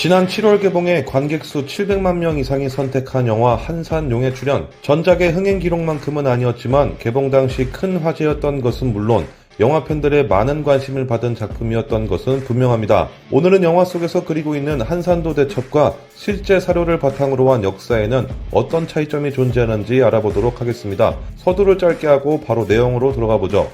지난 7월 개봉해 관객수 700만 명 이상이 선택한 영화 한산용에 출연. 전작의 흥행 기록만큼은 아니었지만 개봉 당시 큰 화제였던 것은 물론 영화 팬들의 많은 관심을 받은 작품이었던 것은 분명합니다. 오늘은 영화 속에서 그리고 있는 한산도 대첩과 실제 사료를 바탕으로 한 역사에는 어떤 차이점이 존재하는지 알아보도록 하겠습니다. 서두를 짧게 하고 바로 내용으로 들어가 보죠.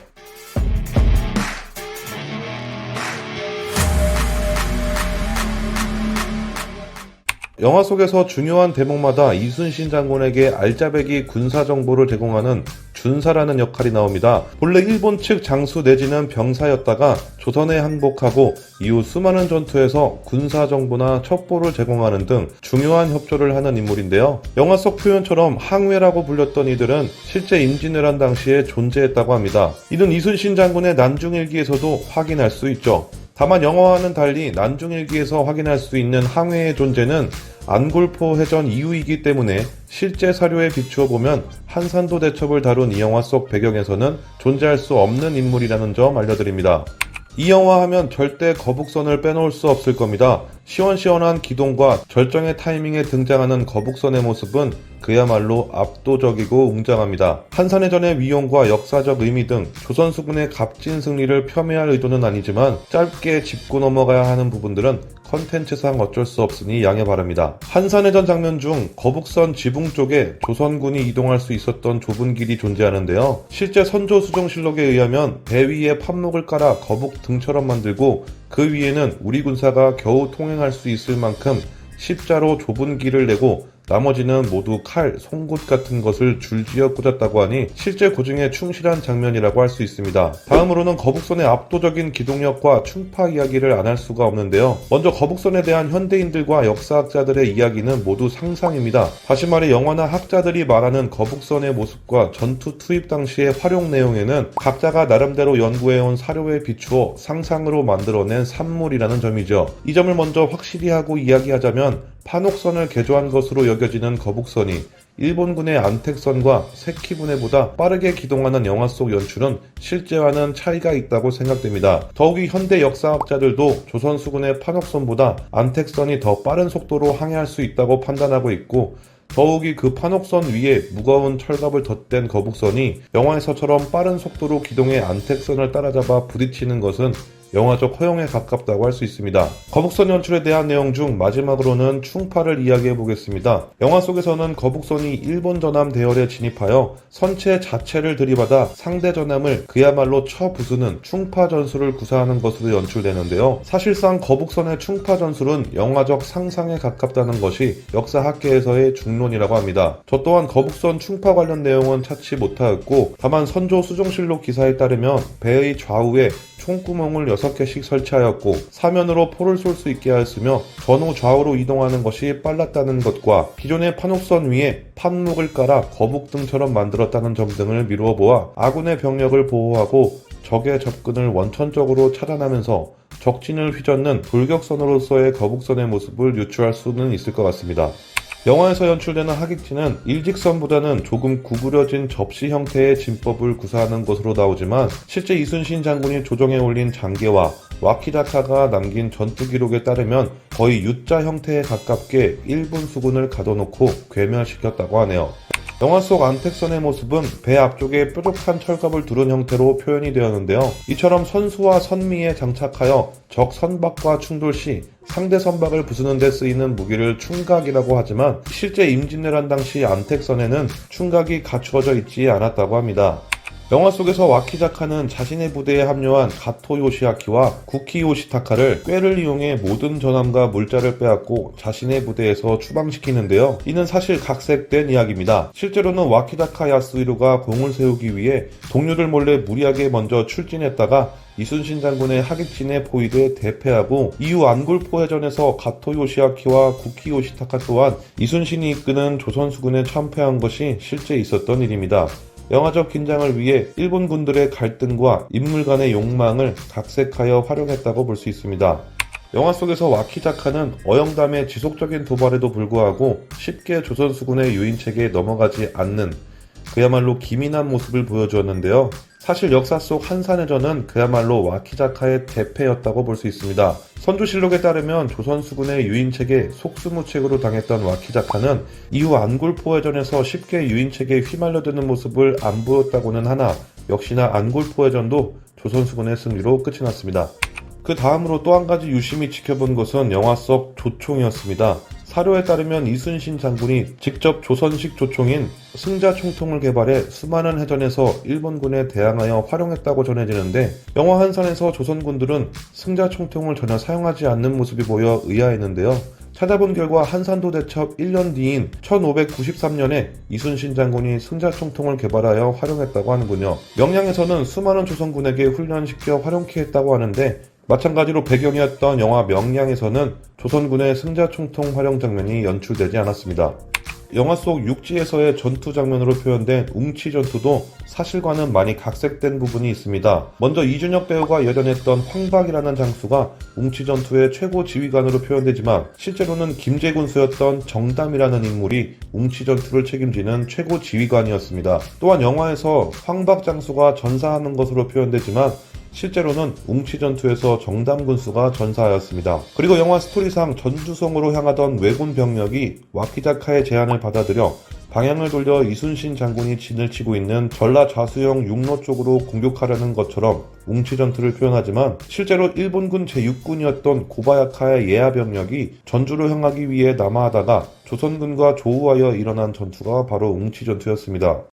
영화 속에서 중요한 대목마다 이순신 장군에게 알짜배기 군사 정보를 제공하는 준사라는 역할이 나옵니다. 본래 일본 측 장수 내지는 병사였다가 조선에 항복하고 이후 수많은 전투에서 군사 정보나 첩보를 제공하는 등 중요한 협조를 하는 인물인데요. 영화 속 표현처럼 항회라고 불렸던 이들은 실제 임진왜란 당시에 존재했다고 합니다. 이는 이순신 장군의 난중일기에서도 확인할 수 있죠. 다만 영화와는 달리 난중일기에서 확인할 수 있는 항해의 존재는 안골포 해전 이후이기 때문에 실제 사료에 비추어 보면 한산도 대첩을 다룬 이 영화 속 배경에서는 존재할 수 없는 인물이라는 점 알려드립니다. 이 영화 하면 절대 거북선을 빼놓을 수 없을 겁니다. 시원시원한 기동과 절정의 타이밍에 등장하는 거북선의 모습은 그야말로 압도적이고 웅장합니다. 한산해전의 위용과 역사적 의미 등 조선 수군의 값진 승리를 폄훼할 의도는 아니지만 짧게 짚고 넘어가야 하는 부분들은 컨텐츠상 어쩔 수 없으니 양해 바랍니다. 한산해전 장면 중 거북선 지붕 쪽에 조선군이 이동할 수 있었던 좁은 길이 존재하는데요. 실제 선조 수정실록에 의하면 배 위에 판목을 깔아 거북 등처럼 만들고 그 위에는 우리 군사가 겨우 통행할 수 있을 만큼 십자로 좁은 길을 내고 나머지는 모두 칼, 송곳 같은 것을 줄지어 꽂았다고 하니 실제 고증에 충실한 장면이라고 할 수 있습니다. 다음으로는 거북선의 압도적인 기동력과 충파 이야기를 안 할 수가 없는데요. 먼저 거북선에 대한 현대인들과 역사학자들의 이야기는 모두 상상입니다. 다시 말해 영화나 학자들이 말하는 거북선의 모습과 전투 투입 당시의 활용 내용에는 각자가 나름대로 연구해온 사료에 비추어 상상으로 만들어낸 산물이라는 점이죠. 이 점을 먼저 확실히 하고 이야기하자면 판옥선을 개조한 것으로 여겨지는 거북선이 일본군의 안택선과 세키분해보다 빠르게 기동하는 영화 속 연출은 실제와는 차이가 있다고 생각됩니다. 더욱이 현대 역사학자들도 조선 수군의 판옥선보다 안택선이 더 빠른 속도로 항해할 수 있다고 판단하고 있고 더욱이 그 판옥선 위에 무거운 철갑을 덧댄 거북선이 영화에서처럼 빠른 속도로 기동해 안택선을 따라잡아 부딪히는 것은 영화적 허용에 가깝다고 할 수 있습니다. 거북선 연출에 대한 내용 중 마지막으로는 충파를 이야기해 보겠습니다. 영화 속에서는 거북선이 일본 전함 대열에 진입하여 선체 자체를 들이받아 상대 전함을 그야말로 쳐 부수는 충파 전술을 구사하는 것으로 연출되는데요. 사실상 거북선의 충파 전술은 영화적 상상에 가깝다는 것이 역사학계에서의 중론이라고 합니다. 저 또한 거북선 충파 관련 내용은 찾지 못하였고 다만 선조 수종실록 기사에 따르면 배의 좌우에 총구멍을 6개씩 설치하였고 사면으로 포를 쏠 수 있게 하였으며 전후 좌우로 이동하는 것이 빨랐다는 것과 기존의 판옥선 위에 판목을 깔아 거북 등처럼 만들었다는 점 등을 미루어 보아 아군의 병력을 보호하고 적의 접근을 원천적으로 차단하면서 적진을 휘젓는 돌격선으로서의 거북선의 모습을 유추할 수는 있을 것 같습니다. 영화에서 연출되는 하객진은 일직선보다는 조금 구부려진 접시 형태의 진법을 구사하는 것으로 나오지만 실제 이순신 장군이 조정해 올린 장계와 와키다카가 남긴 전투 기록에 따르면 거의 U자 형태에 가깝게 일본 수군을 가둬놓고 괴멸시켰다고 하네요. 영화 속 안택선의 모습은 배 앞쪽에 뾰족한 철갑을 두른 형태로 표현이 되었는데요. 이처럼 선수와 선미에 장착하여 적 선박과 충돌 시 상대 선박을 부수는 데 쓰이는 무기를 충각이라고 하지만 실제 임진왜란 당시 안택선에는 충각이 갖추어져 있지 않았다고 합니다. 영화 속에서 와키자카는 자신의 부대에 합류한 가토 요시아키와 구키 요시타카를 꾀를 이용해 모든 전함과 물자를 빼앗고 자신의 부대에서 추방시키는데요. 이는 사실 각색된 이야기입니다. 실제로는 와키자카 야스이루가 공을 세우기 위해 동료들 몰래 무리하게 먼저 출진했다가 이순신 장군의 하객진에 포위돼 대패하고 이후 안굴포 해전에서 가토 요시아키와 구키 요시타카 또한 이순신이 이끄는 조선 수군에 참패한 것이 실제 있었던 일입니다. 영화적 긴장을 위해 일본 군들의 갈등과 인물 간의 욕망을 각색하여 활용했다고 볼 수 있습니다. 영화 속에서 와키자카는 어영담의 지속적인 도발에도 불구하고 쉽게 조선 수군의 유인책에 넘어가지 않는 그야말로 기민한 모습을 보여주었는데요. 사실 역사 속 한산해전은 그야말로 와키자카의 대패였다고 볼 수 있습니다. 선조실록에 따르면 조선 수군의 유인책에 속수무책으로 당했던 와키자카는 이후 안굴포해전에서 쉽게 유인책에 휘말려드는 모습을 안 보였다고는 하나 역시나 안굴포해전도 조선 수군의 승리로 끝이 났습니다. 그 다음으로 또 한 가지 유심히 지켜본 것은 영화 속 조총이었습니다. 사료에 따르면 이순신 장군이 직접 조선식 조총인 승자 총통을 개발해 수많은 해전에서 일본군에 대항하여 활용했다고 전해지는데 영화 한산에서 조선군들은 승자 총통을 전혀 사용하지 않는 모습이 보여 의아했는데요. 찾아본 결과 한산도 대첩 1년 뒤인 1593년에 이순신 장군이 승자총통을 개발하여 활용했다고 하는군요. 명량에서는 수많은 조선군에게 훈련시켜 활용케 했다고 하는데 마찬가지로 배경이었던 영화 명량에서는 조선군의 승자 총통 활용 장면이 연출되지 않았습니다. 영화 속 육지에서의 전투 장면으로 표현된 웅치 전투도 사실과는 많이 각색된 부분이 있습니다. 먼저 이준혁 배우가 열연했던 황박이라는 장수가 웅치 전투의 최고 지휘관으로 표현되지만 실제로는 김제 군수였던 정담이라는 인물이 웅치 전투를 책임지는 최고 지휘관이었습니다. 또한 영화에서 황박 장수가 전사하는 것으로 표현되지만 실제로는 웅치 전투에서 정담 군수가 전사하였습니다. 그리고 영화 스토리상 전주성으로 향하던 왜군 병력이 와키자카의 제안을 받아들여 방향을 돌려 이순신 장군이 진을 치고 있는 전라 좌수영 육로 쪽으로 공격하려는 것처럼 웅치 전투를 표현하지만 실제로 일본군 제6군이었던 고바야카의 예하 병력이 전주로 향하기 위해 남하하다가 조선군과 조우하여 일어난 전투가 바로 웅치 전투였습니다.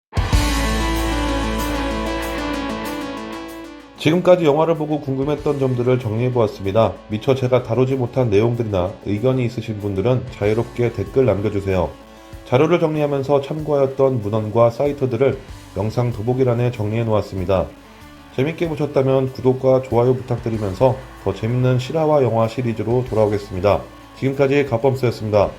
지금까지 영화를 보고 궁금했던 점들을 정리해보았습니다. 미처 제가 다루지 못한 내용들이나 의견이 있으신 분들은 자유롭게 댓글 남겨주세요. 자료를 정리하면서 참고하였던 문헌과 사이트들을 영상 더보기란에 정리해 놓았습니다. 재밌게 보셨다면 구독과 좋아요 부탁드리면서 더 재밌는 실화와 영화 시리즈로 돌아오겠습니다. 지금까지 가범스였습니다.